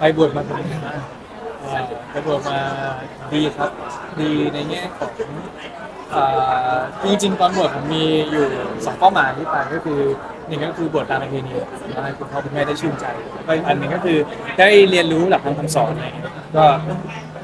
ไปบวชมาเป็นไงบ้างเอ่อไปบวชมาดีครับ ดีในแง่ของเอ่อจริงๆตอนบวชผมมีอยู่สองเป้าหมายที่ไปก็คือหนึ่งก็คือบวชตามประเพณีให้คุณพ่อคุณแม่ได้ชื่นใจแล้วก็อีกอันหนึ่งก็คือได้เรียนรู้หลักธรรมคำสอนก็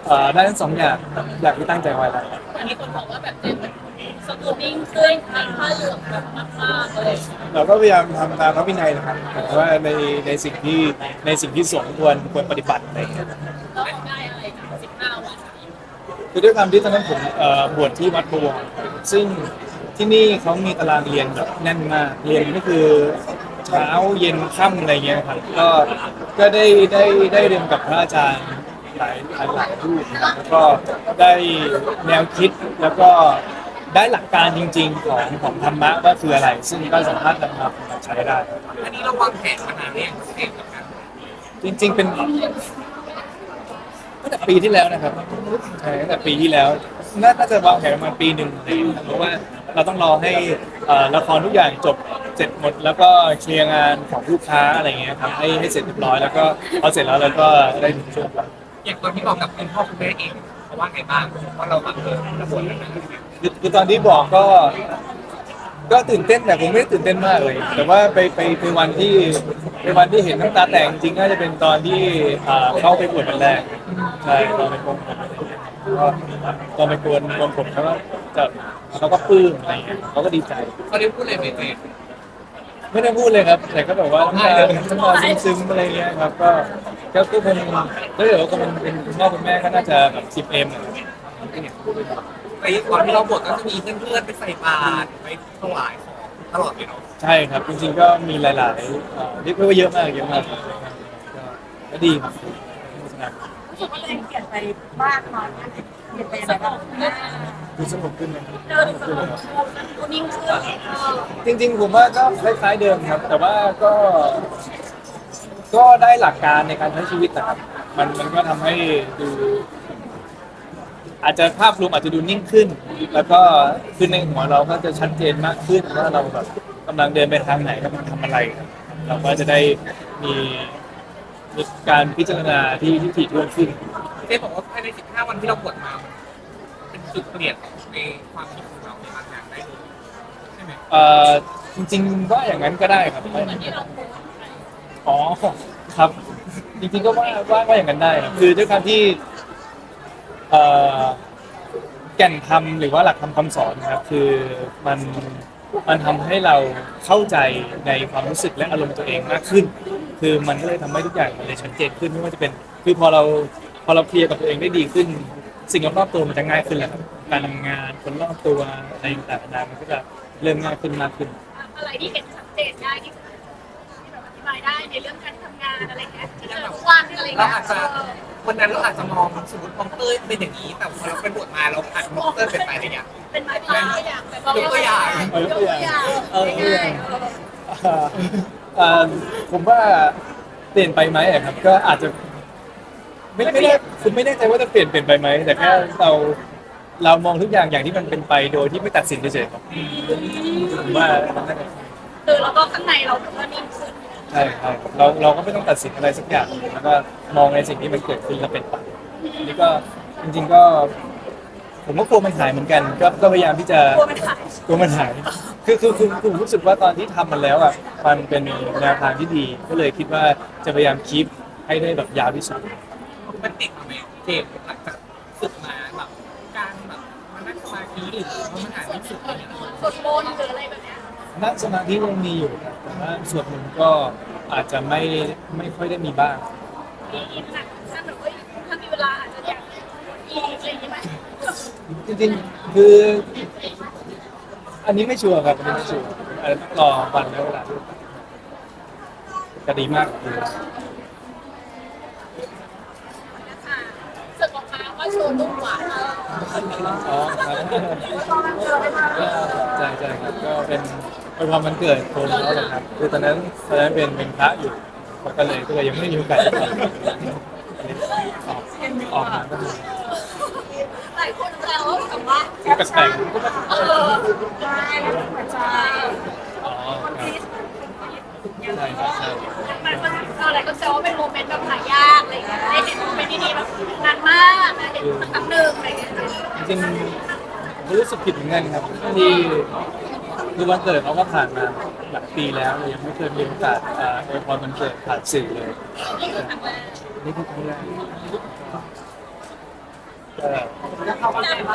เอ่อได้ทั้งสองอย่างอยางที่ตั้งใจไว้แล้ว อันนี้คนบอกว่าแบบเจมส์ สกูบิ้งขึ้นมีผ้าเหลืองแบบมากๆเลย เราก็พยายามทำตามพระวินัยนะครับแต่ว่าในในสิ่งที่ในสิ่งที่สงฆ์ควรควรปฏิบัติอะไรอย่างเงี้ย แล้วเราได้อะไรจากสิบห้าวันคือด้วยความที่ตอนนั้นผมเอ่อบวชที่วัดบวรซึ่งที่นี่เขามีตารางเรียนแบบแน่นมากเรียนก็คือเช้าเย็นค่ำอะไรเงี้ยครับก็ก็ได้ได้ได้เรียนกับพระอาจารย์หลายหลายหลายรูปนะครับแล้วก็ได้แนวคิดแล้วก็ ได้หลักการจริง ๆ ของของธรรมะว่าคืออะไร ซึ่งก็สามารถนำมาใช้ได้ อันนี้เราวางแผนมานานเนี่ยงเองกับการจริง ๆ เป็นตั้งแต่ปีที่แล้วนะครับใช่ตั้งแต่ปีที่แล้วน่าน่าจะวางแผนประมาณปีหนึ่งอะไรอย่างเงี้ยครับเพราะว่าเราต้องรอให้เอ่อละครทุกอย่างจบเสร็จหมด แล้วก็เคลียร์งานของลูกค้าอะไรอย่างเงี้ยครับให้ให้เสร็จเรียบร้อยแล้วก็พอเสร็จแล้วเราก็ได้ถึงช่วงวันอย่างตอนที่บอกกับคุณพ่อคุณแม่เองเขาว่าไงบ้างว่าเราแบบเออระบวนแล้วนะ คือคือตอนที่บอกก็ ก็ตื่นเต้นแต่ผมไม่ได้ตื่นเต้นมากเลย แต่ว่าไปไปเป็นวันที่เป็นวันที่เห็นน้ำตาแตกจริงๆน่าจะเป็นตอนที่เอ่อเข้าไปบวชวันแรกใช่ตอนไปโกนผมก็ตอนไปโกนโกนผมเขาก็จะเขาก็ปลื้มอะไรอย่างเงี้ยเขาก็ดีใจ เขาได้พูดอะไรไหมเจมไม่ได้พูดเลยครับ แต่ก็แบบว่าน้ำตาน้ำตาซึ้งๆอะไรเงี้ยครับ ก็ก็ก็คงถ้าเกิดว่าคนเป็นคุณพ่อคุณแม่ก็น่าจะแบบสิบเอ็ม ไปตอนที่เราบวชก็จะมีเพื่อนๆไปใส่บาตรไปถวายของตลอดเลยเนาะใช่ครับ จริงๆก็มีหลายๆเอ่อเรียกว่าเยอะมากเยอะมากก็ก็ดีครับสนุกรู้สึกว่าตัวเองเปลี่ยนไปมากน้อยแค่ไหนเปลี่ยนไปยังไงบ้างดูสนุกขึ้นนะเดินสนุกสกูบิ้งขึ้นจริง ๆ ผมว่าก็คล้ายๆเดิมครับ แต่ว่าก็ ก็ได้หลักการในการใช้ชีวิตนะครับ มันมันก็ทำให้ดู อาจจะภาพรวมอาจจะดูนิ่งขึ้น แล้วก็คือในหัวเราก็จะชัดเจนมากขึ้นว่าเราแบบกำลังเดินไปทางไหนกำลังทำอะไรครับเราก็จะได้มีมีการพิจารณาที่ที่ถี่ถ้วนขึ้น เจมบอกว่าภายใน 15 วันที่เราบวชมามันเป็นจุดเปลี่ยนในความคิดของเราในบางอย่างได้เลยใช่ไหมเอ่อจริงๆก็อย่างนั้นก็ได้ครับเหมือนที่เราพูดอ๋อครับ จริงๆก็ว่าว่าว่าอย่างนั้นได้ครับคือด้วยความที่ เอ่อแก่นธรรมหรือว่าหลักธรรมคำสอนครับคือมันมันทำให้เราเข้าใจในความรู้สึกและอารมณ์ตัวเองมากขึ้น คือมันก็เลยทำให้ทุกอย่างมันเลยชัดเจนขึ้นไม่ว่าจะเป็น คือพอเราพอเราเคลียร์กับตัวเองได้ดีขึ้น สิ่งรอบๆตัวมันจะง่ายขึ้นแหละครับการทำงานคนรอบตัวอะไรต่างๆนานมันก็จะเริ่มง่ายขึ้นมากขึ้น อะไรที่เห็นชัดเจนได้ที่สุดที่แบบอ บายได้ในเรื่องการทำงานอะไรเงี้ยเจอทุกวันอะไรเราเงี้ยอาจจะวันนั้นเราอาจจะมองสมมติมองเต้ยเป็นอย่างนี้ แต่พอเราไปบวชมาเราอาจจะมองเต้ยเป็นไปอะไรอย่างเงี้ย เป็นไม้พายอย่างแบบยกตัวอย่างเอายกตัวอย่างเออง่ายอ่าอ่าผมว่าเปลี่ยนไปไหมอะครับ ก็อาจจะ ไม่ไม่ได้คุณไม่แน่ใจว่าจะเปลี่ยนเปลี่ยนไปไหมแต่แค่เราเรามองทุกอย่างอย่างที่มันเป็นไปโดยที่ไม่ตัดสินเฉยๆครับผมว่าน่าจะคือแล้วก็ข้างในเราก็นิ่งขึ้นใช่ใช่เราเราก็ไม่ต้องตัดสินอะไรสักอย่างแล้วก็มองในสิ่งที่มันเกิดขึ้นแล้วเป็นไปอันนี่ก็จริง ๆก็ ผมก็กลัวมันหายเหมือนกัน ก็ก็พยายามที่จะกลัวมันหายกลัวมันหายคือคือคือคือผมรู้สึกว่าตอนที่ทำมันแล้วอะมันเป็นแนวทางที่ดี ก็เลยคิดว่าจะพยายามคีปให้ได้แบบยาวที่สุด มันติดมาไหมเจมหลังจากฝึกมาแบบการแบบมานั่งสมาธิหรือว่ามันอ่านหนังสืออะไรอย่างเงี้ย สวดมนต์หรืออะไรแบบเนี้ย นั่งสมาธิยังมีอยู่ครับแต่ว่าส่วนหนึ่งก็อาจจะไม่ไม่ค่อยได้มีบ้าง มีอินหนักถ้าแบบว่าถ้ามีเวลาอาจจะอยากอีกอะไรอย่างเงี้ยไหมจริงๆคือ อันนี้ไม่ชัวร์ครับอันนี้ไม่ชัวร์อาจจะต้องรอวันและเวลาด้วยจะดีมากดีนะคะสึกออกมาว่าโชว์ลูกหวานอ๋อครับใช่ใช่ครับก็เป็น เป็นความมันเกิดคนแล้วแหละครับคือตอนนั้นตอนนั้นเป็นเป็นพระอยู่ก็เลยก็เลยยังไม่มีโอกาสได้ออกออกมาก็ดีหลายคนแซวว่าแบบว่าคือแปลกๆก็แบบเออใช่แล้วหัวใจอ๋อครับยเงี้ยใช่ครับใช่มันมันอะไรก็เซลว่าเป็นโมเมนต์แบบหายากอะไรเงี้ยได้เห็นโมเมนต์ดีๆแบบนานมากนะเห็นสักครั้งหนึ่งอะไรเงี้ยจริงๆผมรู้สึกผิดเหมือนกันครับที่ คือวันเกิดเขาก็ผ่านมาหลายปีแล้วเลยยังไม่เคยมีโอกาสเอ่ออวยพรวันเกิดผ่านสื่อเลยนี่คือครั้งแรกนี่คือครั้งแรกก็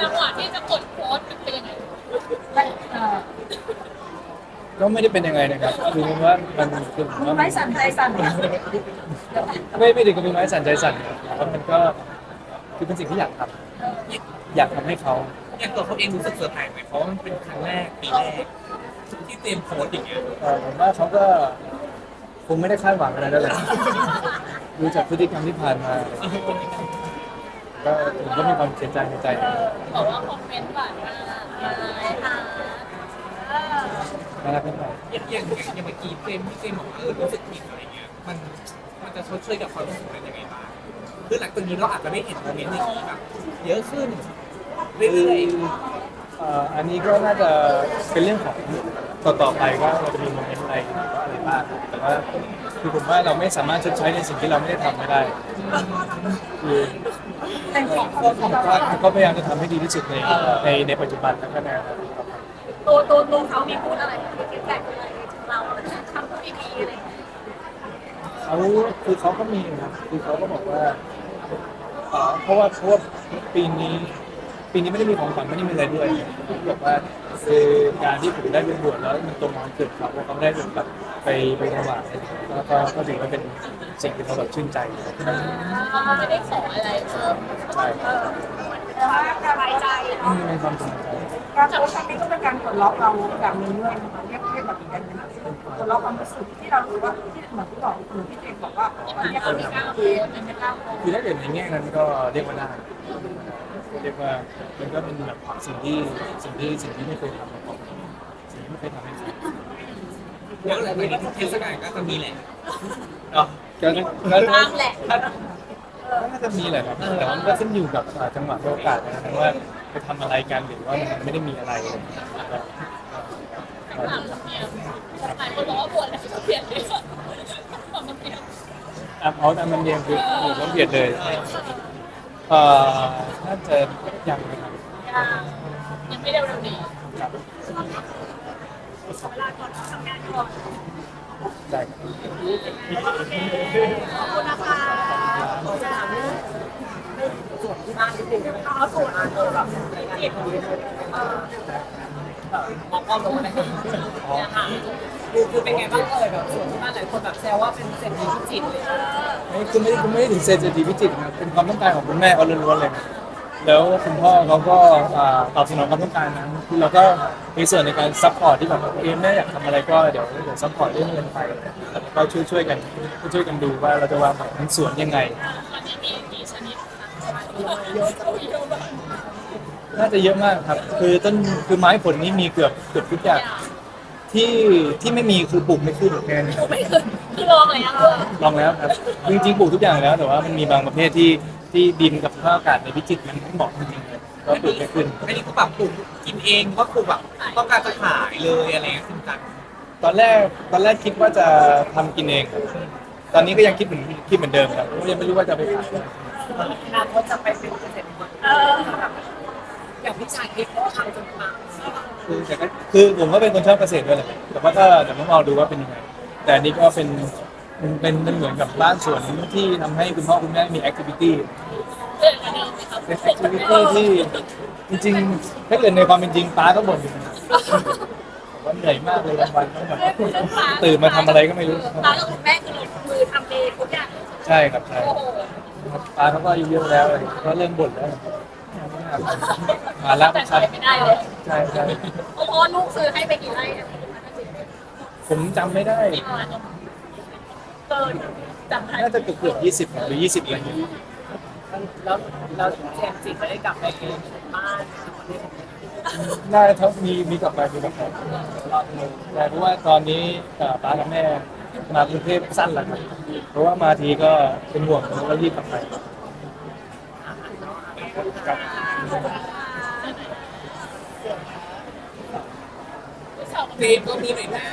จังหวะที่จะกดโพสต์มันเป็นยังไงเออก็ไม่ได้เป็นยังไงนะครับคือว่ามันคือผมมือว่าไม้สั่นใจสั่นเนี่ยไม่ไม่ถึงกับเป็นไม้สั่นใจสั่นครับแต่ว่ามันก็คือเป็นสิ่งที่อยากทำอยากทำให้เขา อย่างตัวเขาเองรู้สึกเซอร์ไพรส์ไหมเพราะว่ามันเป็นครั้งแรกปีแรกที่เตรียมโพสต์อย่างเงี้ยเอ่อผมว่าเขาก็คงไม่ได้คาดหวังอะไรนั่นแหละดูจากพฤติกรรมที่ผ่านมา ก็ผมก็มีความเสียใจในใจนะบอกว่าคอมเมนต์หวานมากเลยค่ะน่ารักนิดหน่อยอย่างอย่างอย่างอย่างเมื่อกี้เจมส์ที่เจมส์บอกว่าเออรู้สึกผิดอะไรเงี้ยมันมันจะชดเชยกับความรู้สึกนั้นยังไงบ้างคือหลังจากนี้เราอาจจะไม่เห็นโมเมนต์อย่างนี้แบบเยอะขึ้น เรื่อยเอ่ออันนี้ก็น่าจะเป็นเรื่องของต่อต่อไปว่าเราจะมีโมเมนต์อะไรอะไรบ้างแต่ว่าคือผมว่าเราไม่สามารถชดใช้ในสิ่งที่เราไม่ได้ทำไม่ได้คือแต่จริงผมก็ก็พยายามจะทำให้ดีที่สุดในในในปัจจุบันแล้วก็ในอนาคตตัวตัวตัวเขามีพูดอะไรมีฟีดแบ็กอะไรถึงเราทำพูดดีอะไรเขาคือเขาก็มีนะครับคือเขาก็บอกว่าเอ่อเพราะว่าเพราะว่าปีนี้ ปีนี้ไม่ได้มีของขวัญไม่ได้มีอะไรด้วยเขาบอกว่าคือการที่ผมได้เป็นบวชแล้วมันตรงกับวันเกิดเขาแล้วเขาได้เป็นแบบไปไปถวายแล้วก็ก็ถือว่าเป็นสิ่งที่เขาแบบชื่นใจไม่ได้ขออะไรเพิ่มใช่เออแต่ว่าสบายใจอืเนาะมเป็นความสนใจการโพสต์ครั้งนี้ก็เป็นการกดล็อกเราแบบนึงด้วยนะคะเรียกเรียกแบบอีกอย่างหนึงกดล็อกความรู้สึกที่เรารู้ว่าที่เหมือนที่บอกเหมือนที่เจมบอกว่าอยากมีการโพสต์ไม่กล้าโพสต์คือถ้าเกิดในแง่นั้นก็เรียกว่าได้ เรียกว่ามันก็เป็นแบบสิ่งที่สิ่งที่สิ่งที่ไม่เคยทำมาก่อนสิ่งที่ไม่เคยทำให้ใครๆแล้วหลังจากนี้ทุกเทศกาลก็จะมีแหละเนาะก็ก็บ้างแหละก็น่าจะมีแหละครับแต่ว่ามันก็ขึ้นอยู่กับอ่าจังหวะและโอกาสนะครับว่าไปทำอะไรกันหรือว่ามันไม่ได้มีอะไรก็ก็ถามเมียหลายคนบอกว่าบวชแล้วเปลี่ยนเลยถามเมียอะเอาตามมันเรียนคืออยู่ต้องเบียดเลย เอ่อน่าจะยังนะครับยังยังไม่เร็วๆนี้ครับเวลาก่อนทำงานก่อนได้ครับขอบคุณนะคะขอถามเรื่องส่วนที่บ้านนิดนึงอ๋อส่วนแบบเออ แบบจิตเออมองกล้องลงมาเลยเนี่ยค่ะคือคือเป็นไงบ้างเอ่ยแบบส่วนที่บ้านหลายคนแบบแซวว่าเป็นเศรษฐีพิจิตรเลยไม่คือไม่ได้คือไม่ได้ถึงเซนซิทีฟพิจิตรนะครับเป็นความต้องการของคุณแม่เขาล้วนๆเลยครับแล้วคุณพ่อเขาก็อ่าตอบสนองความต้องการนั้นคือเราก็มีส่วนในการซัพพอร์ตที่แบบเออแม่อยากทำอะไรก็เดี๋ยวเดี๋ยวซัพพอร์ตเรื่องเงินไปแล้วก็ช่วยช่วยๆกันช่วยๆกันดูว่าเราจะวางแผนสวนยังไงตอนนี้มีกี่ช นิดคะน่าจะเยอะมากครับ คือต้นคือไม้ผลนี้มีเกือบเกือบทุกอย่างที่ที่ไม่มีคือปลูกไม่ขึ้นแค่นี้ไม่คือคือลองเลยนะเออลองแล้วครับจริงๆปลูกทุกอย่างแล้ว แต่ว่ามันมีบางประเภทที่ที่ดินกับสภาพอากาศในพิจิตรมันไม่เหมาะจริงๆเลยก็ปลูกไม่ขึ้นอันนี้ก็ปรับปรุงกินเองก็คือแบบต้องการจะขายเลยอะไรเงี้ยคุณกันตอนแรกตอนแรกคิดว่าจะทำกินเองครับตอนนี้ก็ยังคิดเหมือนคิดเหมือนเดิมครับยังไม่รู้ว่าจะไปขายอนาคตจะไปเป็นเกษตรกรเอออย่างพี่ชายที่เขาทำจนปังคือแต่ก็คือผมก็เป็นคนชอบเกษตรด้วยแหละแต่ว่าก็เดี๋ยวต้องลองดูว่าเป็นยังไง แต่อันนี้ก็เป็นมันเป็นมันเหมือนกับบ้านสวนที่ทำให้คุณพ่อคุณแม่มีแอคทิวิตี้เรื่องกันเดิมไหมครับเป็นแอคทิวิตี้ที่จริงๆถ้าเกิดในความเป็นจริงป้าก็บ่นอยู่นะว่าเหนื่อยมากเลยวันๆต้องแบบตื่นมาทำอะไรก็ไม่รู้ตากับคุณแม่คือลงมือทำเองทุกอย่างใช่ครับใช่โอ้โหป้าเขาก็อายุเยอะแล้วเลยก็เริ่มบ่นแล้ว มาแล้วแต่ชัดใช้ไม่ได้เลยใช่ใช่เพราะว่าลูกซื้อให้ไปกี่ไร่อะผมจำไม่ได้ เกินจำได้น่าจะเกือบเกือบยี่สิบหรือยี่สิบอะไรอย่างเงี้ยแล้วแล้วเจมส์จิไม่ได้กลับไปบ้านประเทศน่าจะเท่ามีมีกลับไปมีกลับไปแต่เพราะว่าตอนนี้เอ่อป้ากับแม่มากรุงเทพสั้นแล้วครับเพราะว่ามาทีก็เป็นห่วงแล้วก็รีบกลับไป ครับเจมส์ก็มีหน่อยนะ